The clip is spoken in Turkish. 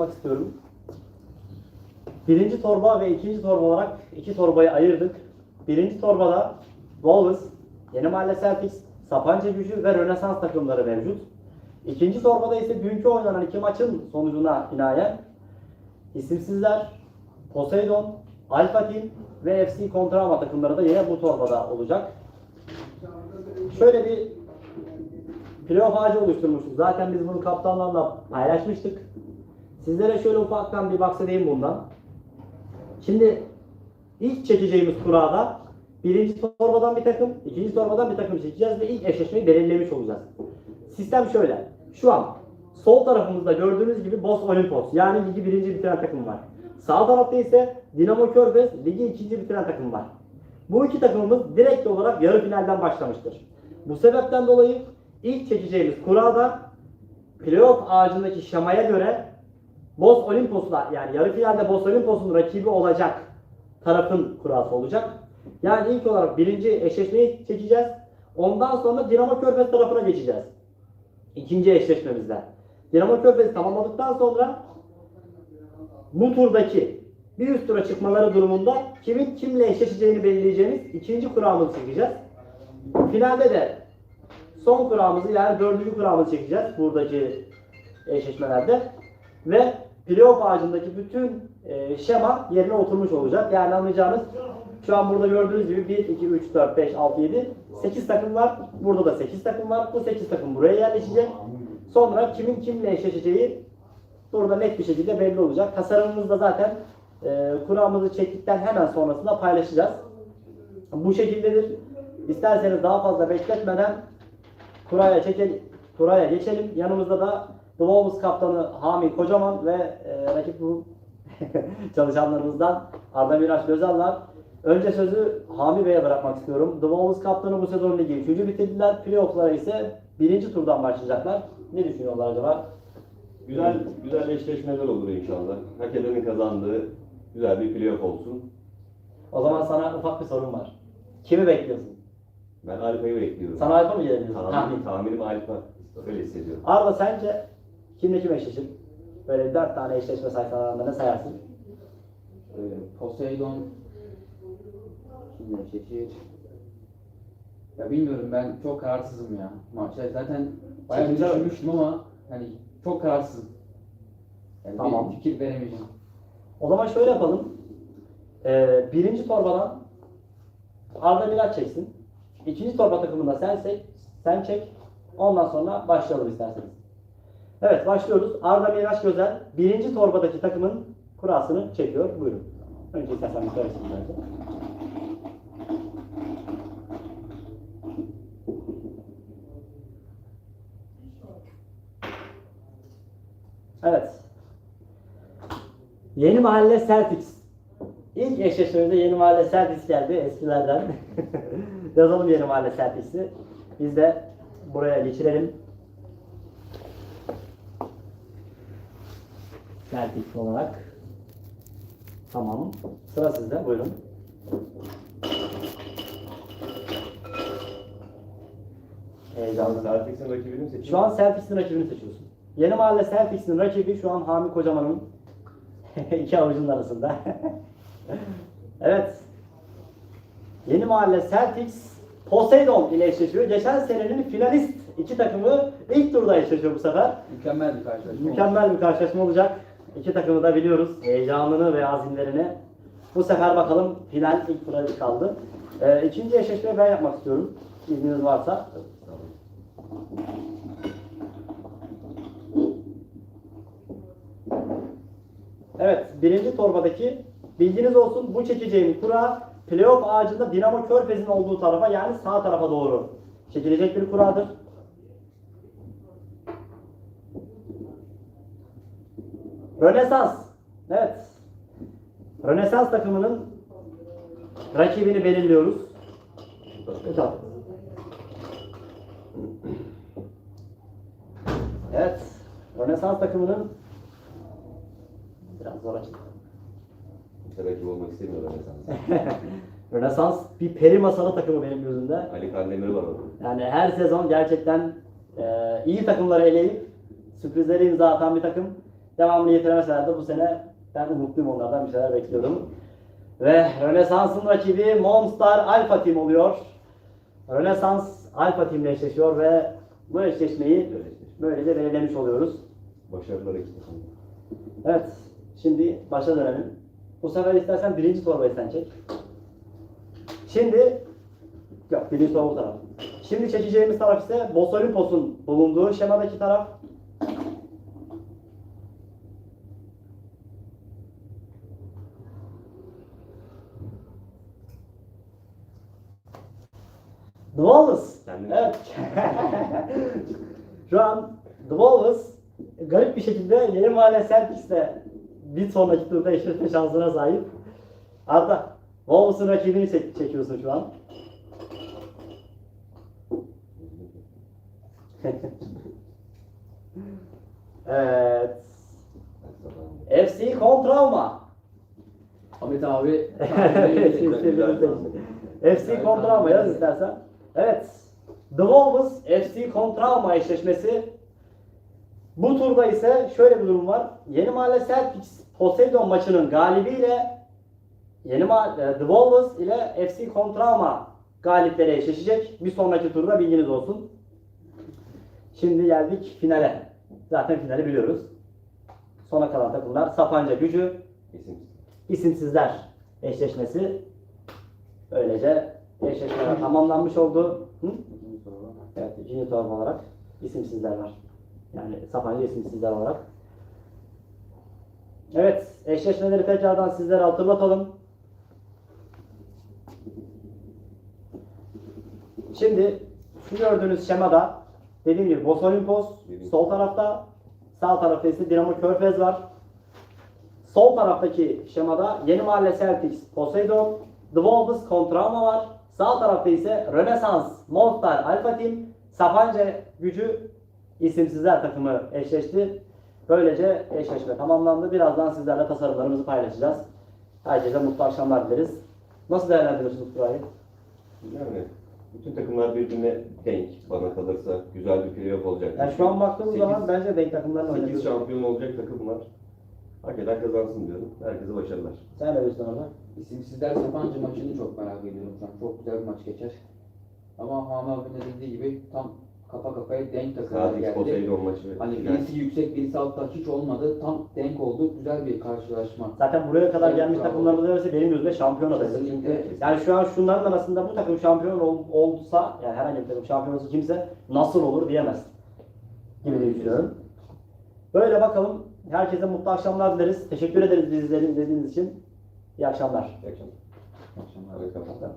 anlatmak istiyorum. Birinci torba ve ikinci torba olarak iki torbayı ayırdık. Birinci torbada Wolves, Yeni Mahalle Celtics, Sapanca Gücü ve Rönesans takımları mevcut. İkinci torbada ise dünkü oynanan iki maçın sonucuna binaen isimsizler, Poseidon, Alpha Team ve FC Kontrama takımları da yine bu torbada olacak. Şöyle bir playoff ağacı oluşturmuştuk. Zaten biz bunu kaptanlarla paylaşmıştık. Sizlere şöyle ufaktan bir bahsedeyim bundan. Şimdi ilk çekeceğimiz kurada birinci torbadan bir takım, ikinci torbadan bir takım çekeceğiz ve ilk eşleşmeyi belirlemiş olacağız. Sistem şöyle. Şu an sol tarafımızda gördüğünüz gibi Boss Olimpos yani ligi birinci bitiren takım var. Sağ tarafta ise Dinamo Körfez ligi ikinci bitiren takım var. Bu iki takımımız direkt olarak yarı finalden başlamıştır. Bu sebepten dolayı ilk çekeceğimiz kurada playoff ağacındaki şemaya göre Boss Olimpos'la yani yarı finalde Boss Olimpos'un rakibi olacak tarafın kurası olacak. Yani ilk olarak birinci eşleşmeyi çekeceğiz. Ondan sonra Dinamo Körfez tarafına geçeceğiz. İkinci eşleşmemizde. Dinamo Körfez'i tamamladıktan sonra bu turdaki bir üst tura çıkmaları durumunda kimin kimle eşleşeceğini belirleyeceğimiz ikinci kuramızı çekeceğiz. Finalde de son kuramızı yani dördüncü kuramızı çekeceğiz buradaki eşleşmelerde. Ve playoff ağacındaki bütün e, şema yerine oturmuş olacak. Yani anlayacağınız şu an burada gördüğünüz gibi 1, 2, 3, 4, 5, 6, 7, 8 takım var. Burada da 8 takım var. Bu 8 takım buraya yerleşecek. Sonra kimin kimle eşleşeceği burada net bir şekilde belli olacak. Tasarımımızda zaten e, kuramızı çektikten hemen sonrasında paylaşacağız. Bu şekildedir. İsterseniz daha fazla bekletmeden kuraya çekelim, kuraya geçelim. Yanımızda da Wolves kaptanı Hami Kocaman ve e, rakip bu çalışanlarımızdan Arda Miraç Gözal var. Önce sözü Hami Bey'e bırakmak istiyorum. The Wolves kaptanı bu sezon ligi 3. bitirdiler. Playoff'lara ise birinci turdan başlayacaklar. Ne düşünüyorlar acaba? Güzel güzel eşleşmeler olur inşallah. Hak edenin kazandığı güzel bir playoff olsun. O zaman sana ufak bir sorum var. Kimi bekliyorsun? Ben Alfa'yı bekliyorum. Sana Alfa mı gelebiliyorsun? Tahmin, Tahmin. tahminim Alfa. Öyle hissediyorum. Arda sence kimle kim eşleşir? Böyle dört tane eşleşme sayfalarında ne sayarsın? Ee, Poseidon kimle eşleşir? Ya bilmiyorum ben çok kararsızım ya maçta. Zaten bayağı mi? düşünmüştüm ama hani çok kararsızım. Yani Tamam. bir fikir veremeyeceğim. O zaman şöyle yapalım. Ee, birinci torbadan Arda Miraç çeksin. İkinci torba takımında sen çek, sen çek. Ondan sonra başlayalım isterseniz. Evet başlıyoruz. Arda Miraç Gözel birinci torbadaki takımın kurasını çekiyor. Buyurun. Önce istersen bir söylesin. Evet. Yeni Mahalle Celtics. İlk eşleşmemizde Yeni Mahalle Celtics geldi eskilerden. Yazalım Yeni Mahalle Celtics'i. Biz de buraya geçirelim. Celtics olarak. Tamam. Sıra sizde. Buyurun. Heyecanlı. Celtics'in rakibini mi seçiyorsun? Şu an Celtics'in rakibini seçiyorsun. Yeni Mahalle Celtics'in rakibi şu an Hami Kocaman'ın iki avucunun arasında. evet. Yeni Mahalle Celtics Poseidon ile eşleşiyor. Geçen senenin finalist iki takımı ilk turda eşleşiyor bu sefer. Mükemmel bir karşılaşma. Mükemmel bir karşılaşma olacak. İki takımı da biliyoruz. Heyecanını ve azimlerini. Bu sefer bakalım final ilk tura kaldı. Ee, ikinci eşleşmeyi ben yapmak istiyorum. İzniniz varsa. Evet, birinci torbadaki bilginiz olsun bu çekeceğim kura playoff ağacında Dinamo Körfez'in olduğu tarafa yani sağ tarafa doğru çekilecek bir kuradır. Rönesans. Evet. Rönesans takımının rakibini belirliyoruz. Tamam. Evet. Rönesans takımının biraz zor. Kimse rakip olmak istemiyor Rönesans. Rönesans bir peri masalı takımı benim gözümde. Ali Kandemir var orada. Yani her sezon gerçekten e, iyi takımları eleyip sürprizleri imza atan bir takım. Devamını getiremeseler de bu sene ben umutluyum onlardan bir şeyler bekliyordum. Ve Rönesans'ın rakibi Monster Alpha Team oluyor. Rönesans Alpha Team ile eşleşiyor ve bu eşleşmeyi böylece belirlemiş oluyoruz. Başarılar ekip. Evet, şimdi başa dönelim. Bu sefer istersen birinci torbayı sen çek. Şimdi, yok birinci torba bu taraf. Şimdi çekeceğimiz taraf ise Boss Olimpos'un bulunduğu şemadaki taraf. Kendin- Evet. Şu an Wallace garip bir şekilde yeni mahalle Celtics'le bir sonraki turda eşleşme şansına sahip. Hatta Wallace'ın rakibini çek- çekiyorsun şu an. evet. FC Kontrauma. Ahmet abi. FC Kontrauma yaz istersen. Evet. The Wolves FC Kontrauma eşleşmesi. Bu turda ise şöyle bir durum var. Yeni Mahalle Celtics Poseidon maçının galibiyle Yeni Mahalle, e, The Wolves ile FC Kontrauma galipleri eşleşecek. Bir sonraki turda bilginiz olsun. Şimdi geldik finale. Zaten finali biliyoruz. Sona kalan takımlar Sapanca Gücü, İsim. isimsizler eşleşmesi. Böylece eşleşmeler tamamlanmış oldu. Hı? Evet, ikinci torba olarak isimsizler var. Yani Sapanca isimsizler olarak. Evet, eşleşmeleri tekrardan sizlere hatırlatalım. Şimdi şu gördüğünüz şemada dediğim gibi Boss Olimpos sol tarafta, sağ tarafta ise Dinamo Körfez var. Sol taraftaki şemada Yeni Mahalle Celtics, Poseidon, The Wolves, Kontrauma var. Sağ tarafta ise Rönesans, Monster, Alpha Team, Sapanca gücü isimsizler takımı eşleşti. Böylece eşleşme tamamlandı. Birazdan sizlerle tasarımlarımızı paylaşacağız. Herkese mutlu akşamlar dileriz. Nasıl değerlendiriyorsunuz burayı? Yani bütün takımlar birbirine denk bana kalırsa güzel bir playoff olacak. Yani şu an baktığımız Sekiz- zaman bence denk takımların 8 oynadığı. şampiyon olacak takım var. Hak eden kazansın diyorum. Herkese başarılar. Sen ne diyorsun orada? İsimsizler Sapanca maçını çok merak ediyorum şu an. Çok güzel bir maç geçer. Ama Hami abinin de dediği gibi tam kafa kafaya denk takımlar Celtics geldi. Poseidon maçı. Hani birisi yüksek birisi altta hiç olmadı. Tam denk oldu. Güzel bir karşılaşma. Zaten buraya kadar Evet, gelmiş bravo. takımlarda neredeyse benim gözümde şampiyon adayı. Kesinlikle. Yani şu an şunların arasında bu takım şampiyon ol, olsa, yani herhangi bir takım şampiyon olsa kimse nasıl olur diyemez gibi de düşünüyorum. Böyle bakalım. Herkese mutlu akşamlar dileriz. Teşekkür ederiz bizleri izlediğiniz için. İyi akşamlar. İyi akşamlar. İyi akşamlar. İyi akşamlar.